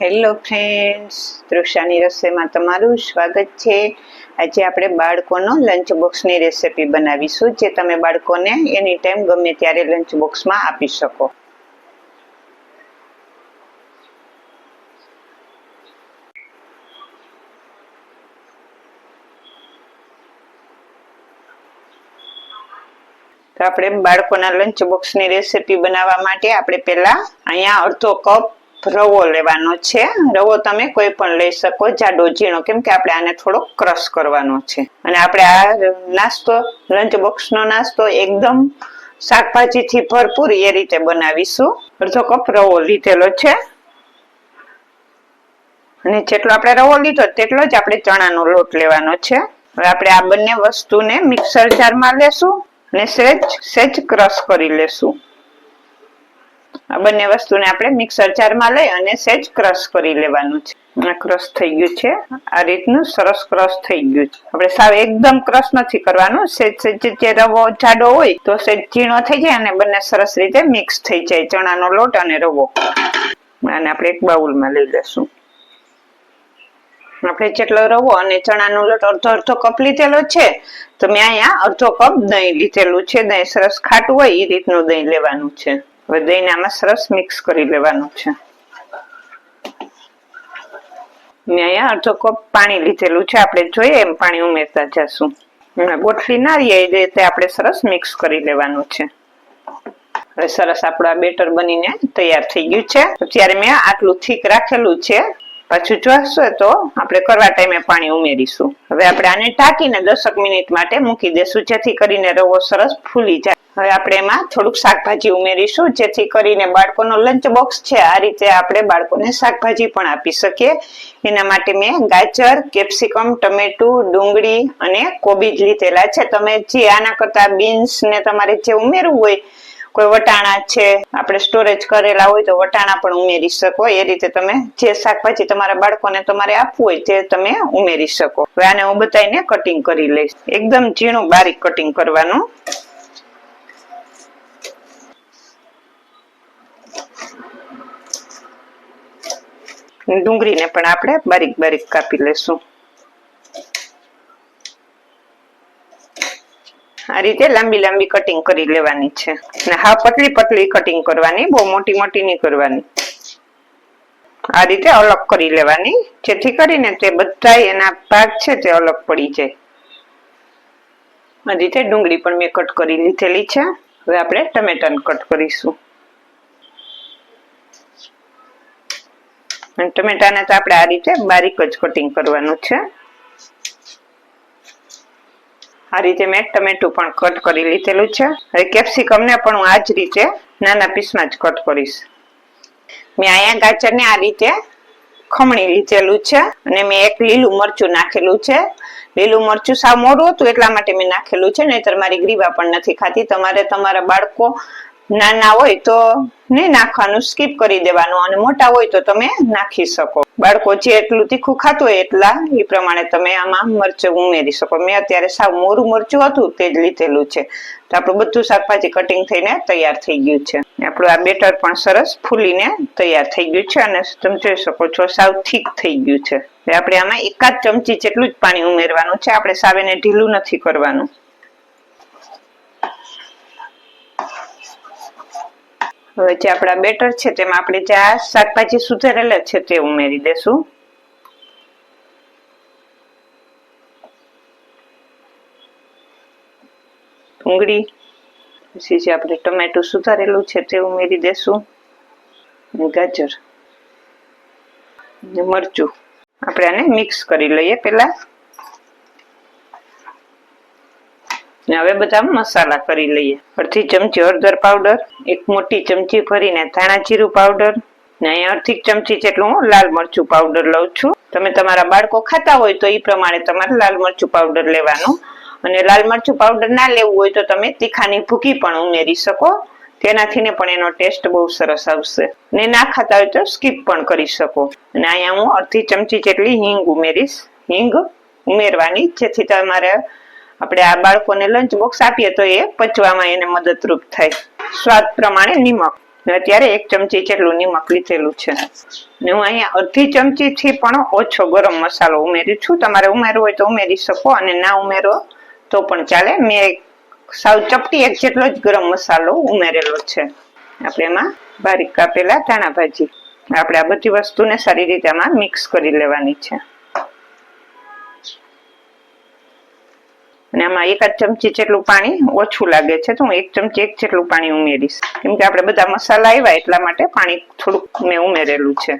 Hello friends તૃષાની રસોઈમાં તમારું સ્વાગત છે. આજે આપણે બાળકોનો લંચ બોક્સની રેસિપી બનાવીશું, જે તમે બાળકોને એની ટાઈમ ગમે ત્યારે લંચ બોક્સમાં આપી શકો. તો આપણે બાળકોના લંચ બોક્સની રેસિપી બનાવવા માટે આપણે પહેલાં અહીંયા અડધો કપ રવો લેવાનો છે. રવો તમે કોઈ પણ લઈ શકો, જાડો, ઝીણો, કેમ કે આપણે આને થોડો ક્રશ કરવાનો છે. અને આપણે આ નાસ્તો, લંચ બોક્સનો નાસ્તો એકદમ શાકભાજીથી ભરપૂર એ રીતે બનાવીશું. અડધો કપ રવો લીધેલો છે. અને જેટલો આપણે રવો લીધો તેટલો જ આપણે ચણાનો લોટ લેવાનો છે. હવે આપણે આ બંને વસ્તુને મિક્સર જારમાં લેશું અને સેજ સેજ ક્રશ કરી લેશું. આ બંને વસ્તુને આપણે મિક્સર જારમાં લઈ અને સેજ ક્રશ કરી લેવાનું છે. ક્રશ થઈ ગયું છે. આ રીતનું સરસ ક્રશ થઈ ગયું છે. આપણે સાવ એકદમ ક્રશ નથી કરવાનું. સેજ સેજ જે રવો જાડો હોય, તો સેજ ઝીણો થઈ જાય અને બંને સરસ રીતે મિક્સ થઈ જાય ચણાનો લોટ અને રવો. અને આપણે એક બાઉલમાં લઈ લેશું. આપણે જેટલો રવો અને ચણાનો લોટ અડધો અડધો કપ લીધેલો છે, તો મેં અહીંયા અડધો કપ દહીં લીધેલું છે. દહીં સરસ ખાટું હોય એ રીતનું દહીં લેવાનું છે. હવે દહીં સરસ મિક્સ કરી લેવાનું છે. અહીંયા અડધો કપ પાણી લીધેલું છે. આપણે જોઈએ એમ પાણી ઉમેરતા જશું. ગોઠવી ના રહીએ એ રીતે આપણે સરસ મિક્સ કરી લેવાનું છે. હવે સરસ આપણું બેટર બનીને તૈયાર થઈ ગયું છે. અત્યારે મેં આટલું થીક રાખેલું છે. પાછું જોશે તો આપણે કરવા ટાઈમે પાણી ઉમેરીશું. હવે આપણે આને ટાંકીને દસક મિનિટ માટે મૂકી દેશું, જેથી કરીને રવો સરસ ફૂલી જાય. હવે આપણે એમાં થોડુંક શાકભાજી ઉમેરીશું, જેથી કરીને બાળકોનો લંચ બોક્સ છે, આ રીતે આપણે બાળકોને શાકભાજી પણ આપી શકીએ. એના માટે મેં ગાજર, કેપ્સિકમ, ટમેટું, ડુંગળી અને કોબીજ લીધેલા છે. તમે જે આના કરતા બીન્સ ને તમારે જે ઉમેરવું હોય, કોઈ વટાણા છે, આપણે સ્ટોરેજ કરેલા હોય તો વટાણા પણ ઉમેરી શકો. એ રીતે તમે જે શાકભાજી તમારા બાળકોને તમારે આપવું હોય તે તમે ઉમેરી શકો. હવે આને હું બતાવીને કટિંગ કરી લઈશ. એકદમ ઝીણું બારીક કટિંગ કરવાનું. ડુંગળીને પણ આપણે બારીક બારીક કાપી લેશું. આ રીતે લાંબી લાંબી કટિંગ કરી લેવાની છે. અને હા, પતલી પતલી કટિંગ કરવાની, બહુ મોટી મોટી નહીં કરવાની. આ રીતે અલગ કરી લેવાની, જેથી કરીને તે બધા એના ભાગ છે તે અલગ પડી જાય. આ રીતે ડુંગળી પણ મેં કટ કરી લીધેલી છે. હવે આપણે ટમેટાને કટ કરીશું. અને ટમેટાને તો આપણે આ રીતે બારીક જ કટિંગ કરવાનું છે. આ રીતે મેં ટમેટું પણ કટ કરી લીધેલું છે. હવે કેપ્સિકમને પણ હું આ જ રીતે નાના પીસમાં જ કટ કરીશ. મેં અહીંયા ગાજરને આ રીતે ખમણી લીધેલું છે અને મેં એક લીલું મરચું નાખેલું છે. લીલું મરચું સાવ મોડું હતું એટલા માટે મેં નાખેલું છે, નહીતર મારી ગ્રીવા પણ નથી ખાતી. તમારે તમારા બાળકો નાના હોય તો નહીં નાખવાનું સ્કીપ કરી દેવાનું અને મોટા હોય તો તમે નાખી શકો. બાળકો જે એટલું તીખું ખાતું હોય એટલા, એ પ્રમાણે તમે આમાં મરચું ઉમેરી શકો. મેં અત્યારે સાવ મોરું મરચું હતું તે જ લીધેલું છે. તો આપણું બધું શાકભાજી કટિંગ થઈને તૈયાર થઈ ગયું છે. આપણું આ બેટર પણ સરસ ફૂલીને તૈયાર થઈ ગયું છે અને તમે જોઈ શકો છો સાવ ઠીક થઈ ગયું છે. આપણે આમાં એકાદ ચમચી જેટલું જ પાણી ઉમેરવાનું છે. આપણે સાવેને ઢીલું નથી કરવાનું. હવે જે આપણા બેટર છે તેમાં આપણે જે આ શાકભાજી સુધારેલા છે તે ઉમેરી દેશું. ડુંગળી, પછી જે આપણે ટમેટું સુધારેલું છે તે ઉમેરી દેશું. ગાજર મરચું આપણે આને મિક્સ કરી લઈએ પેલા ને હવે બધા મસાલા કરી લઈએ. અડધી ચમચી હળદર પાવડર એક મોટી ચમચી ભરીને ધાણા જીરું પાવડર ને અહીંયા અડધી ચમચી જેટલું હું લાલ મરચું પાવડર લઉં છું. તમે તમારા બાળકો ખાતા હોય તો એ પ્રમાણે તમારે લાલ મરચું પાવડર લેવાનું. અને લાલ મરચું પાવડર ના લેવું હોય તો તમે તીખાની ભૂકી પણ ઉમેરી શકો. તેનાથી ને પણ એનો ટેસ્ટ બહુ સરસ આવશે. ને ના ખાતા હોય તો સ્કીપ પણ કરી શકો. અને અહીંયા હું અડધી ચમચી જેટલી હિંગ ઉમેરીશ. હિંગ ઉમેરવાની, જેથી તમારે આપણે આ બાળકોને લંચ બોક્સ આપીએ તો એ પચવામાં એને મદદરૂપ થાય. સ્વાદ પ્રમાણે નિમક. અત્યારે એક ચમચી જેટલું નિમક લીધેલું છે. ને હું અહીંયા અડધી ચમચી થી પણ ઓછો ગરમ મસાલો ઉમેરી છું. તમારે ઉમેરવો હોય તો ઉમેરી શકો અને ના ઉમેરો તો પણ ચાલે. મેં સાવ ચપટી એક જેટલો જ ગરમ મસાલો ઉમેરેલો છે. આપણે એમાં બારીક કાપેલા ધાણા ભાજી. આપણે આ બધી વસ્તુને સારી રીતે આમાં મિક્સ કરી લેવાની છે. અને આમાં એકાદ ચમચી જેટલું પાણી ઓછું લાગે છે. તો હું એક ચમચી એક જેટલું પાણી ઉમેરીશ. કેમ કે આપણે બધા મસાલા આવ્યા એટલા માટે પાણી થોડુંક મેં ઉમેરેલું છે.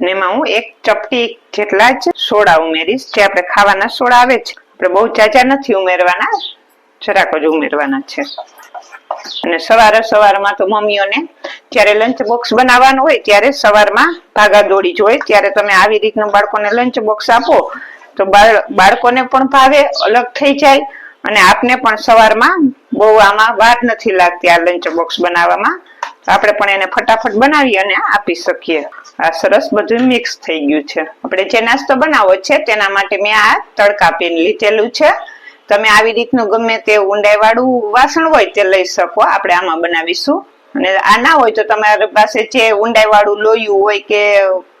ને એમાં હું એક ચપટી જેટલા જ સોડા ઉમેરીશ. જે આપણે ખાવાના સોડા આવે છે. આપણે બહુ જાજા નથી ઉમેરવાના, જરાક જ ઉમેરવાના છે. અને સવારે સવારમાં તો મમ્મીઓને જ્યારે લંચ બોક્સ બનાવવાનું હોય ત્યારે સવારમાં ભાગા દોડી જ ત્યારે તમે આવી રીતનું બાળકોને લંચ બોક્સ આપો તો બાળકોને પણ ભાવે, અલગ થઈ જાય અને આપને પણ સવારમાં બહુ આમાં વાર નથી લાગતી આ લંચ બોક્સ બનાવવામાં. આપણે પણ એને ફટાફટ બનાવી અને આપી શકીએ. આ સરસ બધું મિક્સ થઈ ગયું છે. આપણે જે નાસ્તો બનાવવો છે તેના માટે મેં આ તડકા પીન લીધેલું છે. તમે આવી રીતનું ગમે તે ઊંડાઈ વાળું વાસણ હોય તે લઈ શકો. આપણે આમાં બનાવીશું. અને આ ના હોય તો તમારી પાસે જે ઊંડાઈ વાળું લોયું હોય કે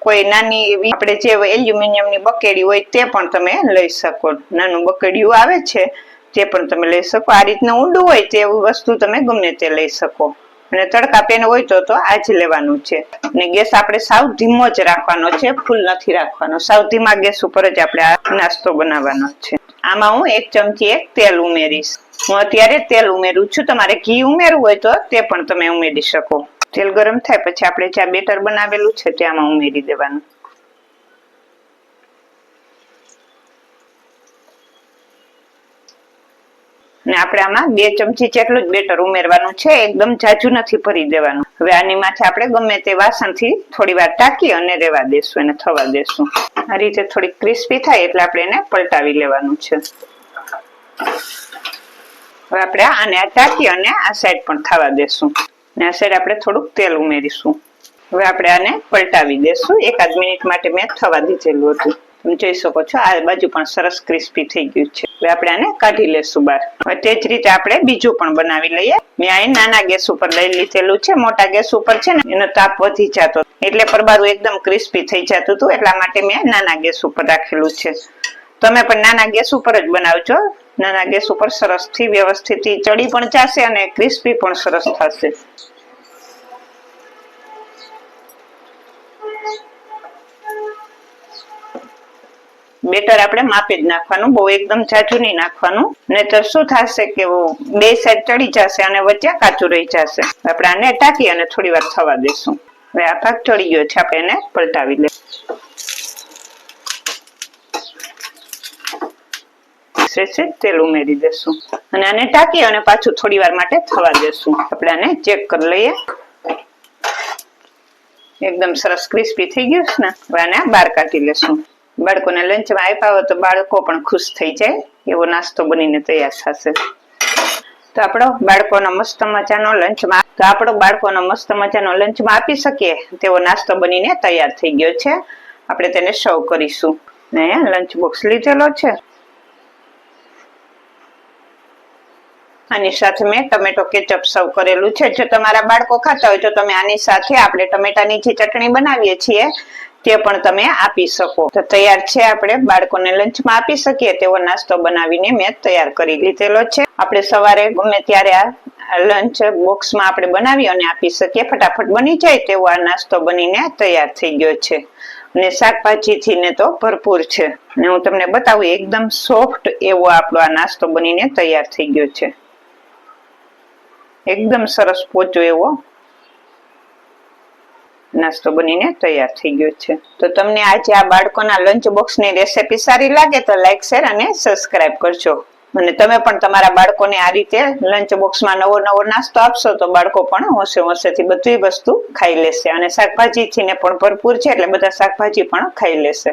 કોઈ નાની એવી આપણે જે એલ્યુમિનિયમની બકેડી હોય તે પણ તમે લઈ શકો. નાનું બકેડિયું આવે છે, તે પણ તમે લઈ શકો. આ રીતનું ઊંડું હોય તે વસ્તુ તમે ગમે તે લઈ શકો. અને તડકા પેન હોય તો તો આ જ લેવાનું છે. અને ગેસ આપણે સાવ ધીમો જ રાખવાનો છે, ફૂલ નથી રાખવાનો. સાવ ધીમા ગેસ ઉપર જ આપણે આ નાસ્તો બનાવવાનો છે. આમાં હું એક ચમચી એક તેલ ઉમેરીશ. હું અત્યારે તેલ ઉમેરું છું. તમારે ઘી ઉમેરવું હોય તો તે પણ તમે ઉમેરી શકો. તેલ ગરમ થાય પછી આપણે જે બેટર બનાવેલું છે તે આમાં ઉમેરી દેવાનું. ને આપણે આમાં બે ચમચી જેટલું જ બેટર ઉમેરવાનું છે. એકદમ જાજુ નથી ભરી દેવાનું. હવે આની માથે આપણે ગમે તે વાસણથી થોડી વાર ટાંકી અને રેવા દેશું અને થવા દેશું. આ રીતે થોડી ક્રિસ્પી થાય એટલે આપણે એને પલટાવી લેવાનું છે. હવે આપણે આને આ ટાંકી અને આ સાઈડ પણ થવા દેશું. ને આ સાઈડ આપણે થોડુંક તેલ ઉમેરીશું. હવે આપણે આને પલટાવી દેશું. એકાદ મિનિટ માટે મેં થવા દીધેલું હતું. તમે જોઈ શકો છો, આ બાજુ પણ સરસ ક્રિસ્પી થઈ ગયું છે. હવે આપણે આને કાઢી લેશું બહાર. હવે તે જ રીતે આપણે બીજું પણ બનાવી લઈએ. મેં અહીં નાના ગેસ ઉપર લઈ લીધેલું છે, મોટા ગેસ ઉપર છે ને, એનો તાપ વધી જતો. એટલે પરબારું એકદમ ક્રિસ્પી થઈ જતું હતું, એટલા માટે મેં નાના ગેસ ઉપર રાખેલું છે. તમે પણ નાના ગેસ ઉપર જ બનાવજો. નાના ગેસ ઉપર સરસથી વ્યવસ્થિત ચડી પણ જશે અને ક્રિસ્પી પણ સરસ થશે. બેટર આપણે માપી જ નાખવાનું, બહુ એકદમ જાજુ નહીં નાખવાનું. નહીતર શું થશે કે બે સાઈડ ચડી જશે અને વચ્ચે કાચું રહી જશે. આપણે આને ટાંકી અને થોડી વાર થવા દેશું. હવે આ ભાગ ચડી ગયો છે, આપણે એને પલટાવી લે તેલ ઉમેરી દેશું. અને આને ટાંકી અને પાછું થોડી વાર માટે થવા દેશું. આપણે આને ચેક કરી લઈએ. એકદમ સરસ ક્રિસ્પી થઈ ગયું છે ને. હવે આને બહાર કાઢી લેશું. બાળકોને લંચમાં આપ્યા હોય તો બાળકો પણ ખુશ થઈ જાય, એવો નાસ્તો બનીને તૈયાર થશે. તો આપણો બાળકોનો મસ્ત મજાનો લંચમાં તો આપણો બાળકોનો મસ્ત મજાનો લંચમાં આપી શકીએ, તેવો નાસ્તો બનીને તૈયાર થઈ ગયો છે. આપણે તેને સર્વ કરીશું. ને લંચ બોક્સ લીધેલો છે. આની સાથે મેં ટમેટો કેચઅપ સર્વ કરેલું છે. જો તમારા બાળકો ખાતા હોય તો તમે આની સાથે આપણે ટમેટાની જે ચટણી બનાવીએ છીએ તે પણ તમે આપી શકો. તો તૈયાર છે આપણે. બાળકોને લંચમાં આપી શકીએ તેવો નાસ્તો બનાવીને મેં તૈયાર કરી લીધેલો છે. આપણે સવારે ગમે ત્યારે આ લંચ બોક્સમાં આપણે બનાવી અને આપી શકીએ. ફટાફટ બની જાય તેવો આ નાસ્તો બનીને તૈયાર થઈ ગયો છે. અને શાકભાજીથી ને તો ભરપૂર છે. અને હું તમને બતાવું, એકદમ સોફ્ટ એવો આપણો આ નાસ્તો બનીને તૈયાર થઈ ગયો છે. એકદમ સરસ પોચો એવો નાસ્તો બનીને તૈયાર થઈ ગયો છે. તો તમને આજે આ બાળકોના લંચ બોક્સની રેસીપી સારી લાગે તો લાઈક શેર અને સબસ્ક્રાઇબ કરજો. અને તમે પણ તમારા બાળકોને આ રીતે લંચ બોક્સમાં નવો નવો નાસ્તો આપશો તો બાળકો પણ હોશે હોશેથી બધી વસ્તુ ખાઈ લેશે. અને શાકભાજીથી ને પણ ભરપૂર છે એટલે બધા શાકભાજી પણ ખાઈ લેશે.